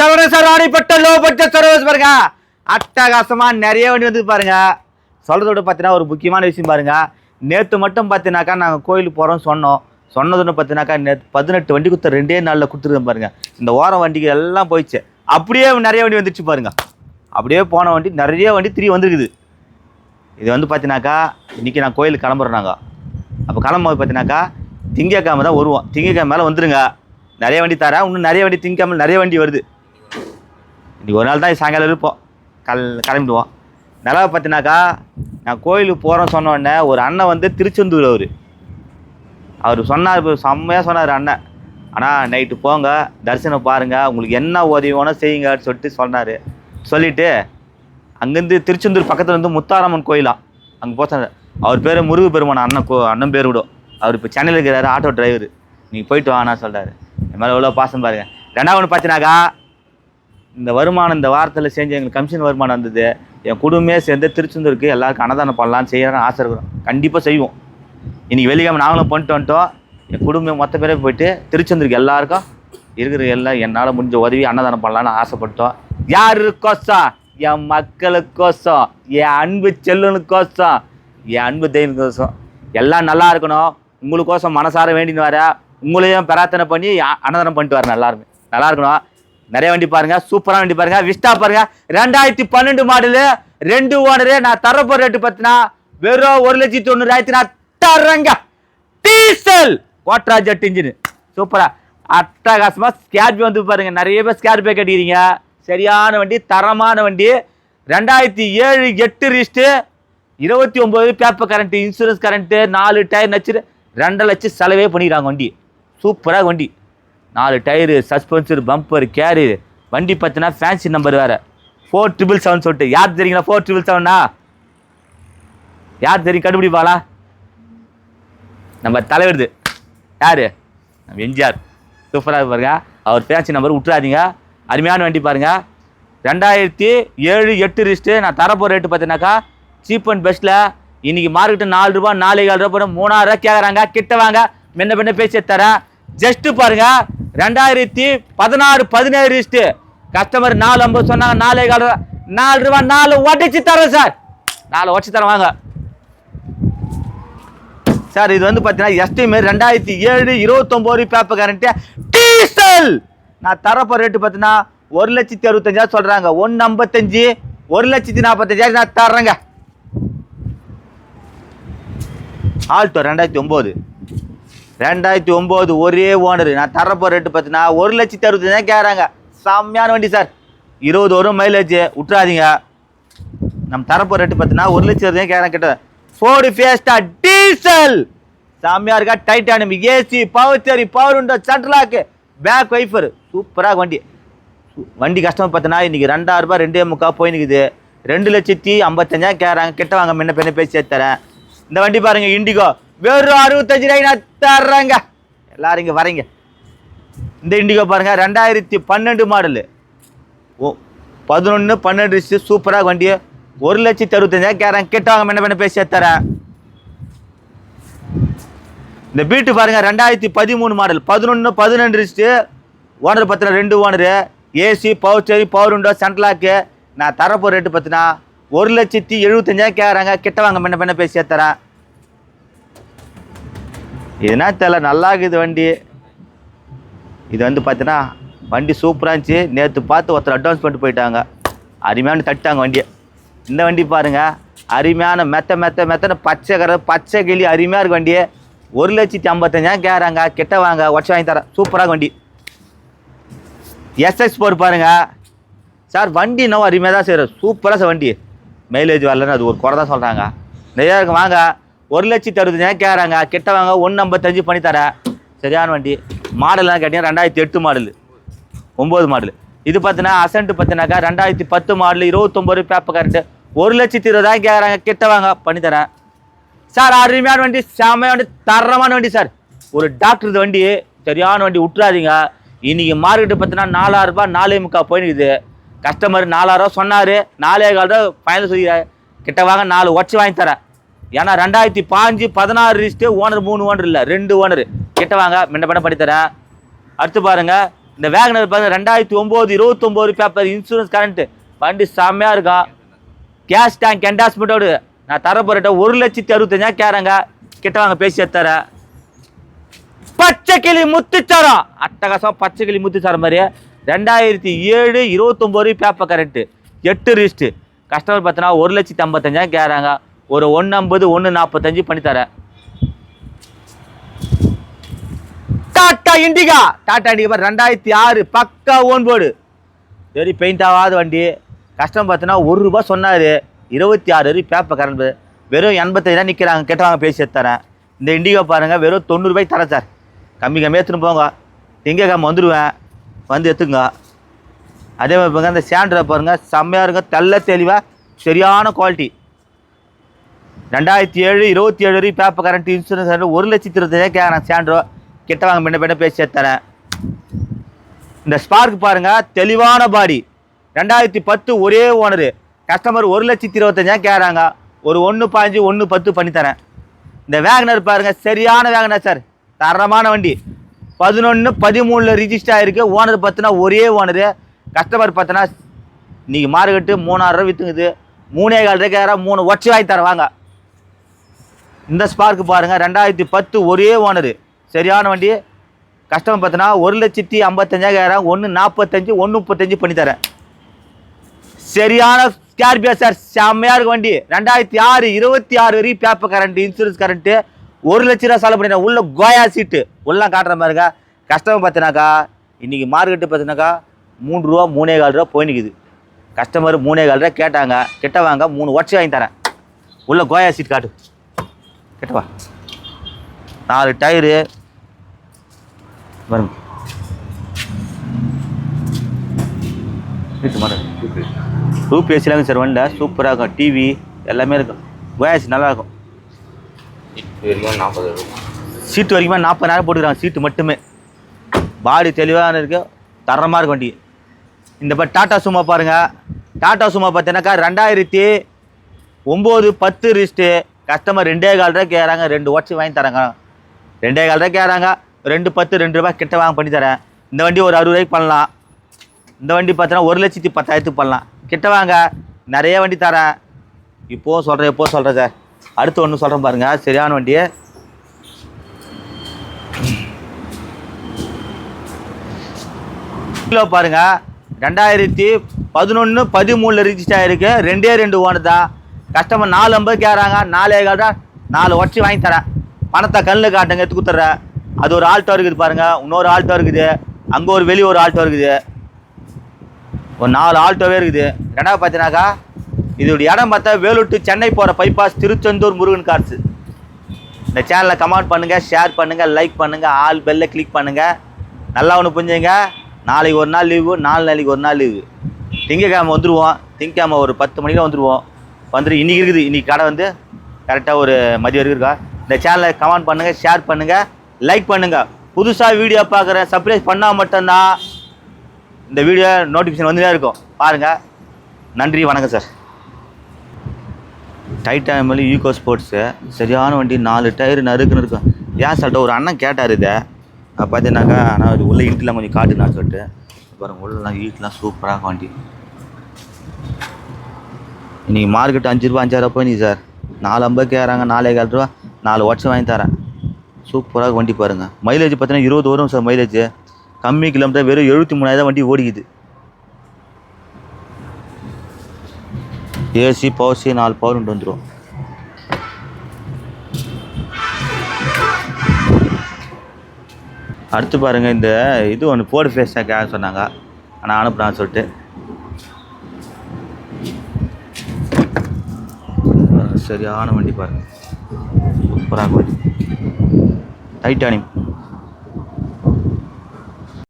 Saravana sir low budget service பாருங்க. அட்டகாசமா நிறைய வண்டி வந்து பாருங்க. சொல்றதோட பார்த்தீங்கன்னா ஒரு முக்கியமான விஷயம் பாருங்க. நேற்று மட்டும் பார்த்தீங்கன்னாக்கா நாங்கள் கோயிலுக்கு போகிறோம் சொன்னோம். சொன்னதுன்னு பார்த்தீங்கன்னாக்கா நேற்று பதினெட்டு வண்டி கொடுத்த ரெண்டே நாளில் கொடுத்துருக்கோம் பாருங்க. இந்த ஓரம் வண்டிக்கு எல்லாம் போயிடுச்சு. அப்படியே நிறைய வண்டி வந்துச்சு பாருங்க. அப்படியே போன வண்டி நிறைய வண்டி திரும்பி வந்துருக்குது. இது வந்து பார்த்தீங்கன்னாக்கா இன்றைக்கி நான் கோயிலுக்கு கிளம்புறோம் நாங்கள் அப்போ கிளம்பும்போது பார்த்தீங்கன்னாக்கா திங்கக்கிழமை தான் வருவோம். திங்கக்கிழமை மேலே வந்துருங்க. நிறைய வண்டி தரேன். இன்னும் நிறைய வண்டி திங்கக்கிழமை நிறைய வண்டி வருது. இன்றைக்கி ஒரு நாள் தான் சாயங்காலம் இருப்போம். கல் கிளம்பிடுவோம். நிலவை பார்த்தினாக்கா நான் கோயிலுக்கு போகிறோம் சொன்ன ஒரு அண்ணன் வந்து திருச்செந்தூர் அவர். அவர் சொன்னார் இப்போ செம்மையாக சொன்னார் அண்ணன். ஆனால் நைட்டு போங்க தரிசனம் பாருங்கள் உங்களுக்கு என்ன உதவி வேணும் செய்யுங்கன்னு சொல்லிட்டு சொன்னார். சொல்லிவிட்டு அங்கேருந்து திருச்செந்தூர் பக்கத்தில் வந்து முத்தாரம்மன் கோயிலாம் அங்கே போச்சாங்க அவர் பேர் முருகு பெருமான் அண்ணன் கோ அண்ணன் பேர் விடும். அவர் இப்போ சென்னையில் இருக்கிறாரு ஆட்டோ டிரைவர் நீங்கள் போயிட்டு வாண்ணா சொல்கிறாரு என் மேலே எவ்வளோ பாசம் பாருங்கள் ரெண்டாவது ஒன்று பார்த்தினாக்கா இந்த வருமானம் இந்த வாரத்தில் செஞ்சு எங்களுக்கு கமிஷன் வருமானம் வந்தது. என் குடும்பமே சேர்ந்து திருச்செந்தூருக்கு எல்லாருக்கும் அன்னதானம் பண்ணலாம்னு செய்யணும்னு ஆசை இருக்கிறோம். கண்டிப்பாக செய்வோம். இன்றைக்கி வெள்ளிக்கிழமை நாங்களும் பண்ணிட்டு வந்துட்டோம். என் குடும்பம் மொத்த பேரே போயிட்டு திருச்செந்தூருக்கு எல்லாருக்கும் இருக்கிற எல்லாம் என்னால் முடிஞ்ச உதவி அன்னதானம் பண்ணலான்னு ஆசைப்பட்டோம். யாருக்கோசம்? என் மக்களுக்கோசம். என் அன்பு செல்லனுக்கோசம் என் அன்பு தெய்வனுக்கோசம். எல்லாம் நல்லா இருக்கணும். உங்களுக்கோசம் மனசார வேண்டின்னு வர உங்களையும் பிரார்த்தனை பண்ணி அன்னதானம் பண்ணிட்டு வரேன் எல்லாருமே. நல்லா இருக்கணும். நிறைய வண்டி பாருங்க சூப்பரான வண்டி பாருங்க. விஸ்டா பாருங்க. ரெண்டாயிரத்தி பன்னெண்டு மாடலு ரெண்டு ஓனரு நான் தரப்போ ரேட்டு பார்த்தினா வெறும் ஒரு லட்சத்தி தொண்ணூறாயிரத்தி நான் தரங்க டீசல்! கோட்ரா ஜெட் இன்ஜின் சூப்பரா அட்டகாசமா ஸ்கேர்பியோ வந்து பாருங்க. நிறைய பேர் ஸ்கேர்பியோ கட்டிக்கிறீங்க. சரியான வண்டி தரமான வண்டி. ரெண்டாயிரத்தி ஏழு எட்டு ரிஸ்ட்டு இருபத்தி ஒம்பது பேப்பர் கரண்ட் இன்சூரன்ஸ் கரண்ட்டு நாலு டயர் நச்சு ரெண்டு லட்சம் செலவே பண்ணிக்கிறாங்க வண்டி. சூப்பராக வண்டி. நாலு டயரு சஸ்பென்சர் பம்பர் கேரு வண்டி பார்த்தீங்கன்னா ஃபேன்சி நம்பர் வேறு. ஃபோர் ட்ரிபிள் செவன் சொல்லிட்டு. யார் தெரியுங்களா ஃபோர் ட்ரிபிள் செவனா யார் தெரியும்? கண்டுபிடிப்பாளா? நம்ம தலைவருது யாரு? நம்ம எம்ஜிஆர். சூப்பராக பாருங்க. அவர் ஃபேன்சி நம்பர் விட்டுறாதீங்க. அருமையான வண்டி பாருங்க. ரெண்டாயிரத்தி ஏழு எட்டு ரிஸ்ட்டு நான் தரப்போகிற ரேட்டு பார்த்தீங்கன்னாக்கா சீப் அண்ட் பெஸ்ட்டில் இன்றைக்கி மார்க்கெட்டு நாலு ரூபா நாலு கால் ரூபா போட்டு மூணாயிரம் ரூபா கேட்குறாங்க கிட்ட வாங்க. முன்ன பின்ன பேசி தரேன். ஜஸ்ட்டு பாருங்க. ரெண்டாயிரத்தி பதினாறு பதினேழு ரிஸ்ட்டு கஸ்டமர் நாலு ஐம்பது சொன்னாங்க நாலே கால் நாலு ரூபா நாலு உடச்சி தரேன் சார். நாலு உடச்சி தரேன் வாங்க. சார் இது வந்து பார்த்தீங்கன்னா எஸ்டிமேட் ரெண்டாயிரத்தி ஏழு இருபத்தொம்போது பேப்பர் கரண்ட்டு டீசல்! நான் தரப்போ ரேட்டு பார்த்தீங்கன்னா ஒரு லட்சத்தி அறுபத்தஞ்சாயிரம் சொல்கிறாங்க ஒன்று ஐம்பத்தஞ்சு ஒரு லட்சத்தி நாற்பத்தஞ்சாயிரம் நான் தர்றேங்க. ஆல்டோ ரெண்டாயிரத்தி ஒம்பது. ரெண்டாயிரத்தி ஒம்பது ஒரே ஓனர் நான் தரப்போ ரேட்டு பார்த்தீங்கன்னா ஒரு லட்சத்தி அறுபத்தஞ்சாயிரம் கேட்குறாங்க செம்மையான வண்டி சார் இருபது வரும் மைலேஜ் விட்றாதீங்க நம்ம தரப்போ ரேட்டு பார்த்தீங்கன்னா ஒரு லட்சம் தான் கேட்குறேன் கிட்ட ஃபோர்டு ஃபேஸ்டா டீசல் செம்மையா இருக்கா? Titanium AC power steering power உண்டோ சட்லாக்கு பேக் வைஃபர் சூப்பராக வண்டி. வண்டி கஷ்டமாக பார்த்தீங்கன்னா இன்னைக்கு ரெண்டாயிரம் ரூபாய் ரெண்டே முக்கால் போய் நிற்குது ரெண்டு லட்சத்தி ஐம்பத்தஞ்சாயிரம் கேட்குறாங்க கிட்ட வாங்க முன்ன பின்ன பேசி தரேன். இந்த வண்டி பாருங்கள் இண்டிகோ வெறும் அறுபத்தஞ்சு ரூபாய் நான் தர்றேங்க. எல்லாரும் இங்கே வரீங்க. இந்த இண்டிகோ பாருங்கள் ரெண்டாயிரத்தி பன்னெண்டு மாடலு ஓ பதினொன்று பன்னெண்டு ரிச்சு சூப்பராக வண்டி ஒரு லட்சத்தி அறுபத்தஞ்சாயிரம் கேட்குறேன் கிட்ட வாங்க என்ன பண்ண பேசி தரேன் இந்த பீட்டு பாருங்க ரெண்டாயிரத்தி பதிமூணு மாடல் பதினொன்று பதினெண்டு ரிச்சு ஓனர் பார்த்தீங்கன்னா ரெண்டு owner AC power steering power உண்டோ சென்ட்லாக்கு நான் தரப்போ ரேட்டு பார்த்தினா ஒரு லட்சத்தி எழுபத்தஞ்சாயிரம் கேட்குறாங்க கிட்ட வாங்க என்ன பண்ண பேசி தரேன் இதுனா தெரியல நல்லா இருக்குது வண்டி. இது வந்து பார்த்தீங்கன்னா வண்டி சூப்பராக இருந்துச்சு. நேற்று பார்த்து ஒருத்தர் அட்வான்ஸ் பண்ணிட்டு போயிட்டாங்க. அருமையான தட்டாங்க வண்டியை. இந்த வண்டி பாருங்க அருமையான மெத்த மெத்த மெத்தன பச்சை கரை பச்சை கிளி அருமையாக இருக்கு வண்டி ஒரு லட்சத்தி ஐம்பத்தஞ்சாயிரம் கேட்குறாங்க கெட்ட வாங்க உடச்சி வாங்கி தரேன். சூப்பராக வண்டி. எஸ்எஸ் போர் பாருங்கள் சார் வண்டி இன்னும் அருமையாக தான் செய்கிறோம் சூப்பராக சார் வண்டி. மைலேஜ் வரலன்னு அது ஒரு குறை தான் சொல்கிறாங்க நிறையா இருக்கு வாங்க. ஒரு லட்சத்தி அறுபத்தஞ்சாயிரம் கேட்குறாங்க கிட்ட வாங்க ஒன்று ஐம்பத்தஞ்சு பண்ணி தரேன் சரியான வண்டி. மாடல்லாம் கேட்டிங்கன்னா ரெண்டாயிரத்தி எட்டு மாடலு ஒம்பது மாடல் இது பார்த்தீங்கன்னா அசன்ட் பார்த்தினாக்கா ரெண்டாயிரத்தி பத்து மாடல் இருபத்தொம்பது பேப்பர் கரண்ட்டு ஒரு லட்சத்தி இருபதாயிரம் கேட்குறாங்க கிட்ட வாங்க பண்ணி தரேன் சார் அருமையான வண்டி செமையான வண்டி தரமான வண்டி சார். ஒரு டாக்டர் வண்டி சரியான வண்டி விட்றாதீங்க இன்றைக்கி மார்க்கெட்டு பார்த்தீங்கன்னா நாலாயிரம் ரூபாய் நாலே முக்கால் போயினுக்குது. கஸ்டமர் நாலாயிரம் சொன்னார். நாலே கால் தான் ஃபைனல் சொல்லிடுறாரு கிட்ட வாங்க நாலு உடச்சி வாங்கி தரேன். ஏன்னா ரெண்டாயிரத்தி பாஞ்சு பதினாறு ரிஸ்ட்டு ஓனர் மூணு ஓனர் இல்லை ரெண்டு ஓனர் கிட்ட வாங்க முன்ன பண்ண படித்தரேன் அடுத்து பாருங்க இந்த வேகனர் பாருங்க ரெண்டாயிரத்தி ஒம்பது இருபத்தொம்போது பேப்பர் இன்சூரன்ஸ் கரண்ட்டு வண்டி செம்மையாக இருக்கும் கேஸ் டேங்க் என்டாஸ்மெண்ட்டோடு நான் தர போறேன் ஒரு லட்சத்தி அறுபத்தஞ்சா கேறாங்க கிட்ட வாங்க பேசி தரேன் பச்சை கிளி முத்துச்சாரம் அட்டகாசம் பச்சை கிளி முத்துச்சாரம் மாதிரி ரெண்டாயிரத்தி ஏழு இருபத்தொம்போது பேப்பர் கரண்ட்டு எட்டு ரிஸ்ட்டு கஸ்டமர் பார்த்தனா ஒரு லட்சத்தி ஐம்பத்தஞ்சா கேட்குறாங்க. ஒரு ஒன்று ஐம்பது ஒன்று நாற்பத்தஞ்சு பண்ணி தரேன் டாட்டா இண்டிகா டாட்டா இண்டிகா ரெண்டாயிரத்தி ஆறு பக்கா ஓன் போர்டு சரி பெயிண்ட் ஆகாத வண்டி. கஷ்டம் பார்த்தோன்னா ஒரு ரூபா சொன்னார். இருபத்தி ஆறு வரை பேப்பர் கரண்ட் வெறும் எண்பத்தஞ்சு தான் நிற்கிறாங்க கேட்டவாங்க பேசி தரேன் இந்த இண்டிகா பாருங்கள் வெறும் தொண்ணூறுபாய்க்கு தரேன் சார். கம்மி கம்மியாக எடுத்துன்னு போங்க. திங்கக்கிழமை வந்துடுவேன் வந்து எடுத்துங்க அதே மாதிரி பாருங்க இந்த சேண்டரை பாருங்கள் செம்மையாக இருங்க தெள்ள தெளிவாக சரியான குவாலிட்டி ரெண்டாயிரத்தி ஏழு இருபத்தி ஏழு வரையும் பேப்பர் கரண்ட் இன்சூரன்ஸ் ஒரு லட்சத்தி இருபத்தஞ்சா கேட்குறேன் சேண்ட்ரோ கிட்ட வாங்க பின்ன பின்ன பேசி தரேன் இந்த ஸ்பார்க் பாருங்க தெளிவான பாடி ரெண்டாயிரத்தி பத்து ஒரே ஓனரு கஸ்டமர் ஒரு லட்சத்தி இருபத்தஞ்சா கேட்குறாங்க ஒரு ஒன்று பாஞ்சு ஒன்று பத்து பண்ணித்தரேன் இந்த வேகனர் பாருங்கள் சரியான வேகனர் சார் தரமான வண்டி. பதினொன்று பதிமூணில் ரிஜிஸ்டர் ஆகிருக்கு ஓனர் பார்த்தினா ஒரே ஓனரு கஸ்டமர் பார்த்தினா இன்றைக்கி மார்க்கெட்டு மூணாயிரம் ரூபா விற்றுங்குது மூணே கால் ரூபாய்க்கு மூணு ஒட்சி வாங்கி தரேன் வாங்க. இந்த ஸ்பார்க்கு பாருங்கள் ரெண்டாயிரத்தி பத்து ஒரே ஓனரு சரியான வண்டி கஸ்டமர் பார்த்தனா ஒரு லட்சத்தி ஐம்பத்தஞ்சாயிரம் ஒன்று நாற்பத்தஞ்சு ஒன்று முப்பத்தஞ்சு பண்ணி தரேன் சரியான ஸ்கார்பியோ சார் செம்மையாக இருக்கும் வண்டி. ரெண்டாயிரத்தி ஆறு இருபத்தி ஆறு வரையும் பேப்பர் கரண்ட்டு இன்சூரன்ஸ் கரண்ட்டு ஒரு லட்ச ரூபா செலவு பண்ணிட்டேன். உள்ள கோயா சீட்டு உள்ளலாம் காட்டுற மாதிரிக்கா கஸ்டமர் பார்த்தினாக்கா இன்றைக்கி மார்க்கெட்டு பார்த்தினாக்கா மூணு ரூபா மூணே கால் ரூபா போய் நிற்குது கஸ்டமர் மூணே கால் ரூபா கேட்டாங்க. கிட்ட வாங்க மூணு ஒட்சி வாங்கி தரேன். உள்ள கோயா சீட் காட்டு. கிட்ட வா. நாலு டயரு. மாடல். ரூப் ஏசிலாங்க சார் வண்டி. சூப்பராக இருக்கும். டிவி எல்லாமே இருக்கும். கோயாசி நல்லா இருக்கும். இது வரைக்கும் நாற்பது சீட்டு வரைக்குமே நாற்பதாயிரம் போட்டுக்கிறாங்க. சீட்டு மட்டுமே. பாடி தெளிவாக இருக்கு. தரமாக இருக்கும் வண்டி. இந்த பட் டாடா சும்மா பாருங்க. டாடா சும்மா பார்த்தீங்கன்னாக்கா ரெண்டாயிரத்தி ஒம்பது பத்து ரிஸ்ட்டு கஸ்டமர் ரெண்டே கால் ரூபா கேட்குறாங்க ரெண்டு வாட்ச் வாங்கி தராங்க. ரெண்டே கால் ரூபா கேட்குறாங்க ரெண்டு பத்து ரெண்டு ரூபாய் கிட்ட வாங்க பண்ணி தரேன். இந்த வண்டி ஒரு அறுபது ரூபாய்க்கு பண்ணலாம். இந்த வண்டி பார்த்தோன்னா ஒரு லட்சத்தி பத்தாயிரத்துக்கு பண்ணலாம். கிட்ட வாங்க நிறைய வண்டி தரேன். இப்போவும் சொல்கிறேன் எப்போ சொல்கிறேன் சார். அடுத்து ஒன்று சொல்கிறேன் பாருங்கள் சரியான வண்டி. கிலோ பாருங்கள் ரெண்டாயிரத்தி பதினொன்று பதிமூணில் ரிஜிஸ்டர் ஆகிருக்கு ரெண்டே ரெண்டு ஓனர் தான். கஸ்டமர் நாலு ஐம்பது கேட்குறாங்க நாலே கால் நாலு உடச்சி வாங்கி தரேன். பணத்தை கண்ணில் காட்டுங்க எடுத்து கொடுத்துட்றேன். அது ஒரு ஆல்ட்டோ இருக்குது பாருங்க இன்னொரு ஆல்ட்டோ இருக்குது. அங்கே ஒரு வெளியே ஒரு ஆல்ட்டோ இருக்குது. ஒரு நாலு ஆல்ட்டோவே இருக்குது. ரெண்டாவது பார்த்தீங்கன்னாக்கா இதோட இடம் பார்த்தா வேலூர் சென்னை போகிற பைபாஸ் திருச்செந்தூர் முருகன் கார்ஸு இந்த சேனலை கமெண்ட் பண்ணுங்கள் ஷேர் பண்ணுங்கள் லைக் பண்ணுங்கள் ஆல் பெல்லை கிளிக் பண்ணுங்கள் நல்லா ஒன்று புரிஞ்சுங்க. நாளைக்கு ஒரு நாள் லீவு நாலு நாளைக்கு ஒரு நாள் லீவு திங்கக்கிழமை வந்துடுவோம் திங்கக்கிழமை ஒரு பத்து மணிக்கு வந்துடுவோம் வந்துட்டு இன்றைக்கி இருக்குது. இன்றைக்கி கடை வந்து கரெக்டாக ஒரு மதியம் வரைக்கும் இருக்கா இந்த சேனலை கமெண்ட் பண்ணுங்கள் ஷேர் பண்ணுங்கள் லைக் பண்ணுங்கள் புதுசாக வீடியோ பார்க்குறேன் சப்ரைஸ் பண்ணால் மட்டும்தான் இந்த வீடியோ நோட்டிஃபிகேஷன் வந்துட்டே இருக்கும். பாருங்கள் நன்றி வணக்கம் சார் டைட்டான் மேலே ஈகோ ஸ்போர்ட்ஸு சரியான வண்டி நாலு டயர் நறுக்குன்னு இருக்கும். ஏன் சொல்லிட்டு ஒரு அண்ணன் கேட்டார் இதை. பார்த்தீங்கன்னாக்கா ஆனால் இது உள்ள இழுத்துலாம் கொஞ்சம் காட்டுனா சொல்லிட்டு. அப்புறம் உள்ளலாம் ஈட்டெலாம் சூப்பராக வண்டி. இன்றைக்கி மார்க்கெட் அஞ்சு ரூபா அஞ்சாயிரம் போய் நீ சார். நாலு ஐம்பது கேட்குறாங்க நாலே கால் ரூபா நாலு வாட்ஸ் வாங்கி தரேன். சூப்பராக வண்டி பாருங்கள் மைலேஜ் பார்த்தீங்கன்னா இருபது வரும் சார் மைலேஜ் கம்மி கிலோமீட்டர் வெறும் எழுபத்தி மூணாயிரம் வண்டி ஓடிக்குது. ஏசி பவர்சி நாலு பவர் வந்துடும் அடுத்து பாருங்கள் இந்த இது ஒன்று போர்டு தான் கேட்க சொன்னாங்க. ஆனால் அனுப்புகிறான்னு சொல்லிட்டு. சரியான வண்டி பாருங்கள் சூப்பராக வண்டி டைட்டானியம்